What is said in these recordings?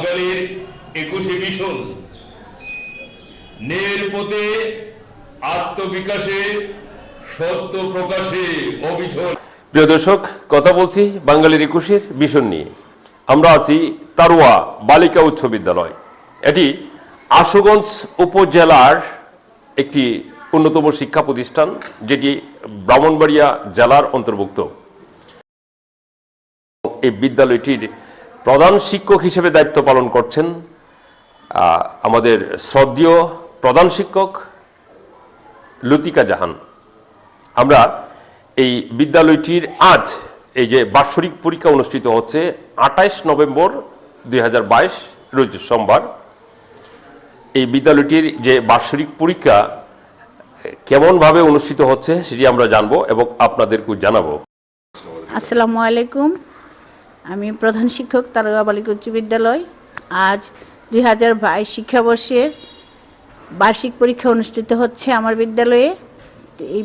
বাঙালির একুশে মিশন নের পথে আত্মবিকাশে সত্য প্রকাশে অবিচল। প্রিয় দর্শক, কথা বলছি বাঙালির একুশের মিশন নিয়ে। আমরা আছি তারুয়া বালিকা উচ্চ বিদ্যালয়। এটি আশুগঞ্জ উপজেলার একটি অন্যতম শিক্ষা প্রতিষ্ঠান, যেটি ব্রাহ্মণবাড়িয়া জেলার অন্তর্ভুক্ত। এই বিদ্যালয়টির প্রধান শিক্ষক হিসেবে দায়িত্ব পালন করছেন আমাদের শ্রদ্ধেয় প্রধান শিক্ষক লতিকা জাহান। আমরা এই বিদ্যালয়টির আজ এই যে বাৎসরিক পরীক্ষা অনুষ্ঠিত হচ্ছে আঠাইশ নভেম্বর দুই হাজার বাইশ, রোজ সোমবার। এই বিদ্যালয়টির যে বাৎসরিক পরীক্ষা কেমনভাবে অনুষ্ঠিত হচ্ছে সেটি আমরা জানব এবং আপনাদেরকে জানাব। আসসালামু আলাইকুম। আমি প্রধান শিক্ষক তারকা বালিকা উচ্চ বিদ্যালয়। আজ দুই হাজার বাইশ শিক্ষাবর্ষের বার্ষিক পরীক্ষা অনুষ্ঠিত হচ্ছে আমার বিদ্যালয়ে। এই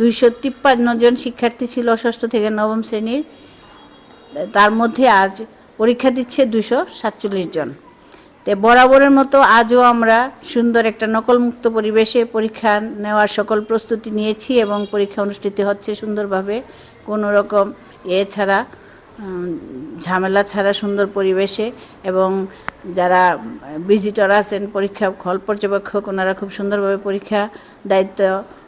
দুইশো তিপ্পান্ন জন শিক্ষার্থী ছিল ষষ্ঠ থেকে নবম শ্রেণির। তার মধ্যে আজ পরীক্ষা দিচ্ছে দুশো সাতচল্লিশ জন। তো বরাবরের মতো আজও আমরা সুন্দর একটা নকলমুক্ত পরিবেশে পরীক্ষা নেওয়ার সকল প্রস্তুতি নিয়েছি এবং পরীক্ষা অনুষ্ঠিত হচ্ছে সুন্দরভাবে। কোনো রকম এ ছাড়া উম, ঝামেলা ছাড়া সুন্দর পরিবেশে এবং যারা ভিজিটর আছেন, পরীক্ষা হল পর্যবেক্ষক, ওনারা খুব সুন্দরভাবে পরীক্ষা দায়িত্ব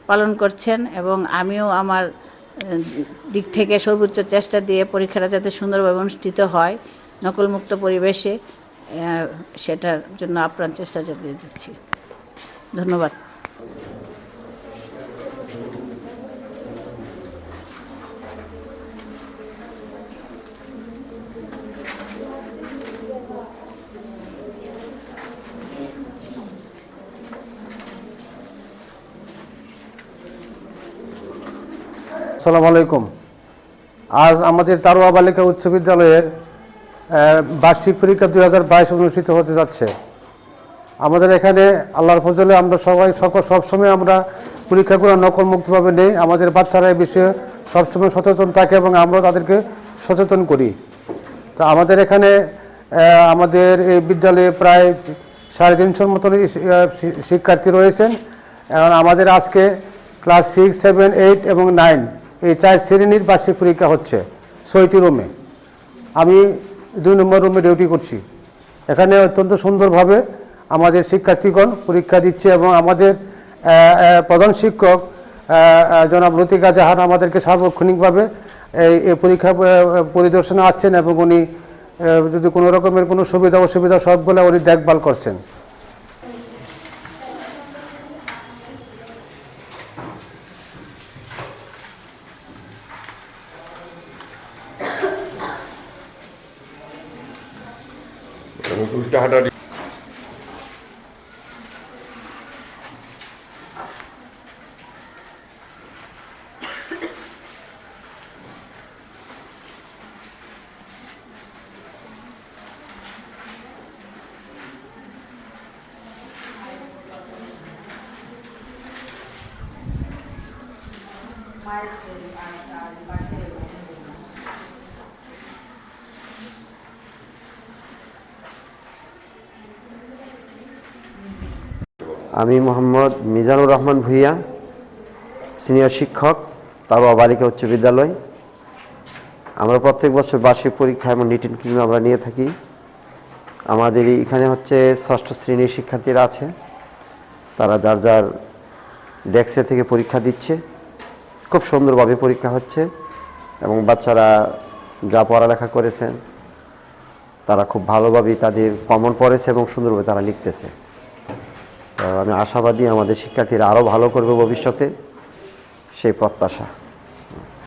পালন করছেন এবং আমিও আমার দিক থেকে সর্বোচ্চ চেষ্টা দিয়ে পরীক্ষাটা যাতে সুন্দরভাবে অনুষ্ঠিত হয়, নকলমুক্ত পরিবেশে সেটার জন্য আপ্রাণ চেষ্টা চালিয়ে যাচ্ছি ধন্যবাদ। আসসালামু আলাইকুম। আজ আমাদের তারোয়া বালিকা উচ্চ বিদ্যালয়ের বার্ষিক পরীক্ষা দুই হাজার বাইশ অনুষ্ঠিত হতে যাচ্ছে। আমাদের এখানে আল্লাহর ফজলে আমরা সবাই সকল সবসময় আমরা পরীক্ষাগুলো নকলমুক্তভাবে নেই। আমাদের বাচ্চারা এই বিষয়ে সবসময় সচেতন থাকে এবং আমরা তাদেরকে সচেতন করি। তো আমাদের এখানে আমাদের এই বিদ্যালয়ে প্রায় সাড়ে তিনশোর মতন শিক্ষার্থী রয়েছেন। এবং আমাদের আজকে ক্লাস সিক্স, সেভেন, এইট এবং নাইন এই চার শ্রেণির বার্ষিক পরীক্ষা হচ্ছে ছয়টি রুমে। আমি দুই নম্বর রুমে ডিউটি করছি। এখানে অত্যন্ত সুন্দরভাবে আমাদের শিক্ষার্থীগণ পরীক্ষা দিচ্ছে এবং আমাদের প্রধান শিক্ষক জনাব লতিকা জাহান আমাদেরকে সার্বক্ষণিকভাবে এই পরীক্ষা পরিদর্শনে আসছেন এবং উনি যদি কোনো রকমের কোনো সুবিধা, অসুবিধা সবগুলো উনি দেখভাল করছেন। হোক উল্টা হাঁটাহাঁটি মায়ের আর বাচ্চার আমি মোহাম্মদ মিজানুর রহমান ভুইয়া, সিনিয়র শিক্ষক তারও বালিকা উচ্চ বিদ্যালয়। আমরা প্রত্যেক বছর বার্ষিক পরীক্ষা এবং রিটেন কিংবা আমরা নিয়ে থাকি। আমাদের এখানে হচ্ছে ষষ্ঠ শ্রেণির শিক্ষার্থীরা আছে। তারা যার যার ডেস্কে থেকে পরীক্ষা দিচ্ছে। খুব সুন্দরভাবে পরীক্ষা হচ্ছে এবং বাচ্চারা যা পড়ালেখা করেছেন, তারা খুব ভালোভাবেই তাদের কমন পড়েছে এবং সুন্দরভাবে তারা লিখতেছে। আমি আশাবাদী আমাদের শিক্ষার্থীরা আরও ভালো করবে ভবিষ্যতে। সেই প্রত্যাশা।